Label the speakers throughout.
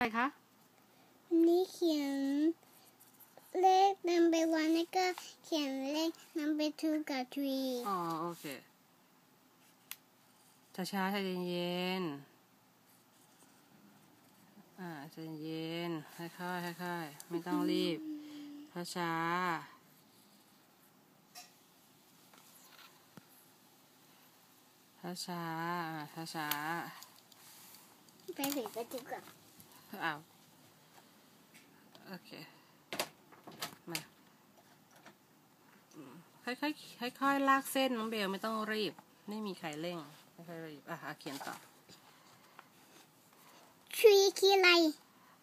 Speaker 1: อะไรคะ
Speaker 2: วันนี้เขียนเลข number one แล้วก็เขียนเลข number two กับ three
Speaker 1: อ๋อ โอเค ช้าช้าๆใจเย็นๆอ่าใจเย็น ค่อยๆค่อยๆไม่ต้องรีบ ช้าช้าช้าช้าช้าช้า
Speaker 2: ไปปิดประตูก่อน
Speaker 1: ๆ อ้าวโอเคมาอืมค่อยๆค่อยๆลากเส้นน้องเบลไม่ต้องรีบ ไม่มีใครเร่งไม่ค่อยรีบอะอะเขียนต่อ
Speaker 2: tree คืออะไร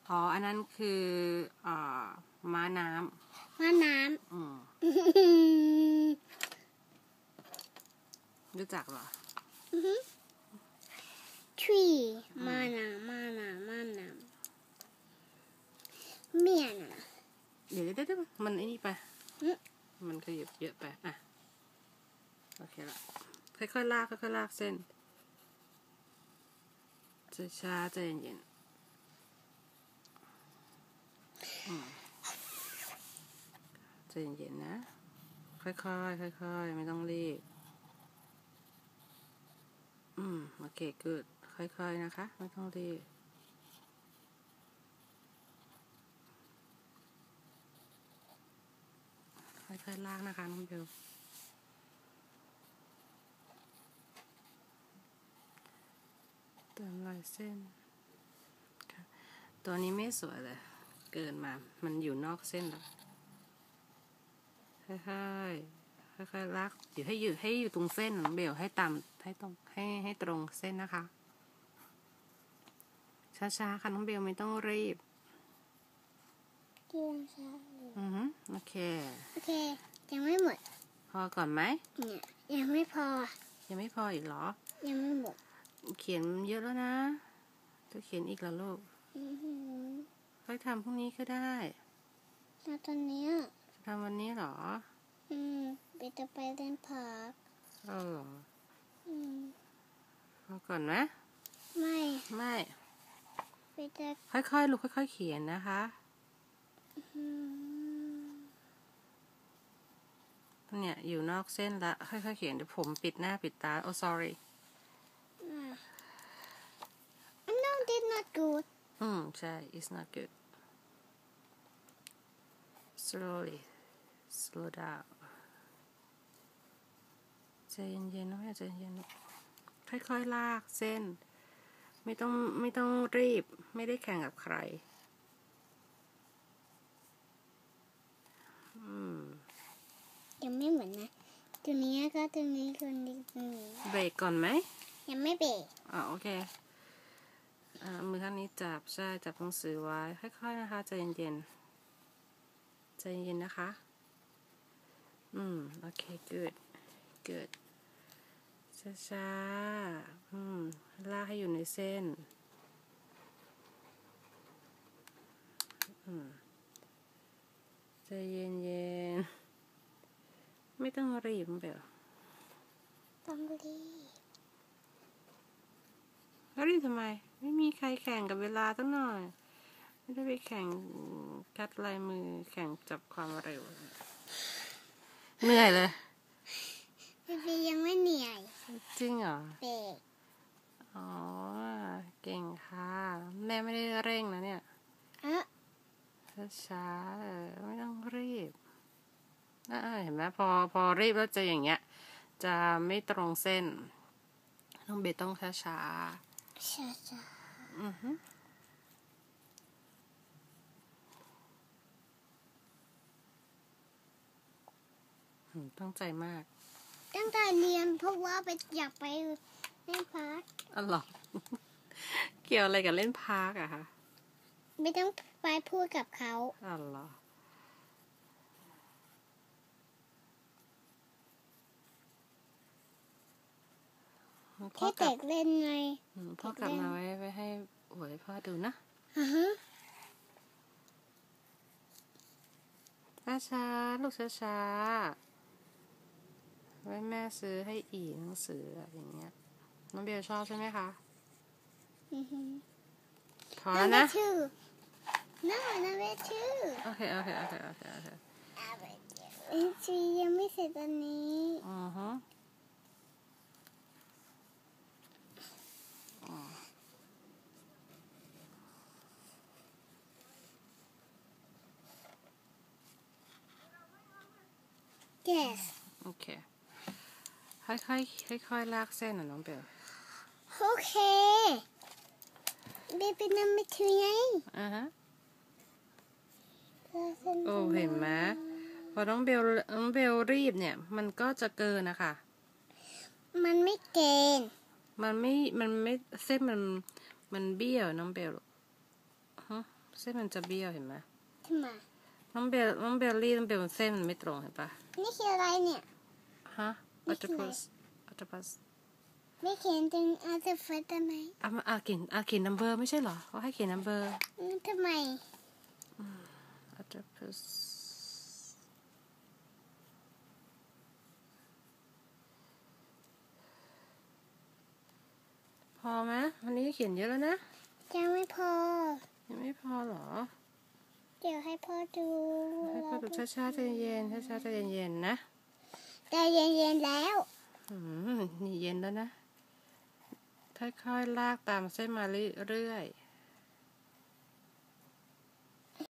Speaker 1: อ๋ออันนั้นคืออ่าม้าน้
Speaker 2: ว่าน้ำ
Speaker 1: อืมำรู้จักเหรอ
Speaker 2: tree มาน้ำมาน้ำมาน้ำ เมียน่ะ
Speaker 1: เดี๋ยวเดี๋ยวเดี๋ยวมันไอ้นี่ไป
Speaker 2: อืม
Speaker 1: มันขยับเยอะไป อะ โอเคละ ค่อยๆลาก ค่อยๆลากเส้นช้าๆใจเย็นๆอืมใจเย็นๆนะ ค่อยๆ ค่อยๆ ไม่ต้องรีบ อืม โอเคกูดค่อยๆ นะคะ ไม่ต้องรีบ ค่อยๆลากนะคะน้องเบลเติมรอยเส้นค่ะตัวนี้ไม่สวยเลย เกินมา มันอยู่นอกเส้นแล้วค่อยๆค่อยๆลากอยู่ให้อยู่ให้อยู่ตรงเส้นน้องเบลให้ตามให้ตรงให้ให้ตรงเส้นนะคะช้าๆค่ะน้องเบลไม่ต้องรีบ
Speaker 2: เกี่ยงช้าเลย
Speaker 1: อือฮึ โอเค
Speaker 2: โอเค ยังไม่หมด
Speaker 1: พอก่อนไหม
Speaker 2: เนี่ยยังไม่พอ
Speaker 1: ยังไม่พออีกเหรอ
Speaker 2: ยังไม่หมด
Speaker 1: เขียนเยอะแล้วนะจะเขียนอีกแล้วลูก
Speaker 2: อือหือ
Speaker 1: ค่อยทำพรุ่งนี้ก็ได้
Speaker 2: แล้วตอนเนี้ย
Speaker 1: จะทำวันนี้เหรอ
Speaker 2: อืมไปจะไปเล่นพาร์ค
Speaker 1: เอาเหรอ
Speaker 2: อืม
Speaker 1: พอก่อนไหม
Speaker 2: ไม่
Speaker 1: ไม่
Speaker 2: ไปจะ
Speaker 1: ค่อยๆลูกค่อย ๆ เขียนนะคะ
Speaker 2: อืม
Speaker 1: เนี่ย อยู่นอกเส้นละ ค่อยๆเขียนเดี๋ยวผมปิดหน้าปิดตา โอ้ sorry
Speaker 2: อะ No did not good
Speaker 1: อืม ใช่ it's not good slowly slow down ใจเย็นๆนะแม่ใจเย็นๆลูกค่อยๆ ลากเส้น ไม่ต้องไม่ต้องรีบ ไม่ได้แข่งกับใคร อืม
Speaker 2: ยังไม่เหมือนนะตัวนี้ก็ตัวนี้คนนี้ตัวนี้
Speaker 1: เบรกก่อนไหม
Speaker 2: ยังไม่เบรก
Speaker 1: อ่าโอเคอ่ามือข้างนี้จับใช่จับหนังสือไว้ค่อยๆนะคะใจเย็นๆใจเย็นนะคะ อืมโอเค good good ช้าๆอืมลากให้อยู่ในเส้น อืม ใจเย็นๆ ไม่ต้องรีบเบล
Speaker 2: ต้องรีบ
Speaker 1: แล้วรีบทำไม ไม่มีใครแข่งกับเวลาตั้งหน่อย ไม่ได้ไปแข่งกัดลายมือแข่งจับความเร็ว เหนื่อยเลย
Speaker 2: พี่พียังไม่เหนื่อย
Speaker 1: จริงเหรอ
Speaker 2: เบรก
Speaker 1: อ๋อ เก่งค่ะ แม่ไม่ได้เร่งนะเนี่ย
Speaker 2: เอ๊ะ
Speaker 1: ช้าๆเออไม่ต้องรีบอ่า เห็นไหมพอพอรีบแล้วจะอย่างเงี้ย จะไม่ตรงเส้นต้องเบสต้องช้า
Speaker 2: ช้าช้า
Speaker 1: ๆอือฮึอืมตั้งใจมาก
Speaker 2: ๆตั้งแต่เรียนเพราะว่าไปอยากไปเล่นพาร์ค
Speaker 1: อ๋อเหรอเกี่ยวอะไรกับเล่นพาร์กอะคะ
Speaker 2: ไม่ต้องไปพูดกับเขา
Speaker 1: อ๋อเหรอ พ่อ
Speaker 2: แค่
Speaker 1: กลั
Speaker 2: เด็
Speaker 1: บ
Speaker 2: กเล่นไง
Speaker 1: อืมพ่อกลับมาไว้ไว้ให้หวยพ่อดูนะ
Speaker 2: อือฮะ
Speaker 1: ช้าช้าๆลูกช้าช้าๆไว้แม่ซื้อให้อีกหนังสืออะไรอย่างเงี้ยน้องเบลชอบใช่ไหมคะ
Speaker 2: อือฮึ
Speaker 1: พอแล้วนะ
Speaker 2: number two no number two
Speaker 1: โอเคโอเคโอเคโอเคโอเค
Speaker 2: number two ยังไม่เสร็จตอนนี้
Speaker 1: อือฮึ
Speaker 2: yes
Speaker 1: โอเคค่อยๆค่อยๆลากเส้นนะน้องเบล
Speaker 2: โอเค baby number two ไง
Speaker 1: อ่าฮะโอ้เห็นไหมพอน้องเบลน้องเบลรีบเนี่ย มันก็จะเกินนะคะ
Speaker 2: มันไม่เกณฑ์
Speaker 1: มันไม่ มันไม่เส้นมัน มันเบี้ยวน้องเบลฮะเส้นมันจะเบี้ยวเห็นไหม
Speaker 2: ทำไม
Speaker 1: น้องเบลน้องเบลรีบน้องเบลเส้นมันไม่ตรงเห็นปะ
Speaker 2: นี่คืออะไรเนี่ย
Speaker 1: ฮะ
Speaker 2: นี่
Speaker 1: อัต
Speaker 2: คืออะไร
Speaker 1: ปัสอัตปัส
Speaker 2: ไม่เขียนตรงอาจจะฟัดได้ไหม
Speaker 1: อะมาอะเขียนอะเขียนนัมเบอร์ไม่ใช่เหรอเขาให้เขียนนัมเบอร์
Speaker 2: อืมทำไม
Speaker 1: อัตปัสพอไหมวันนี้เขียนเยอะแล้วนะ
Speaker 2: ยังไม่พอ
Speaker 1: ยังไม่พอเหรอ
Speaker 2: เดี๋ยวให้พ่อดู
Speaker 1: ให้พ่อดูช้าๆใจเย็นช้าๆใจเย็นๆนะ
Speaker 2: แต่เย็นๆแล้ว
Speaker 1: อืมนี่เย็นแล้วนะ ค่อยๆลากตามเส้นมาเรื่อยๆ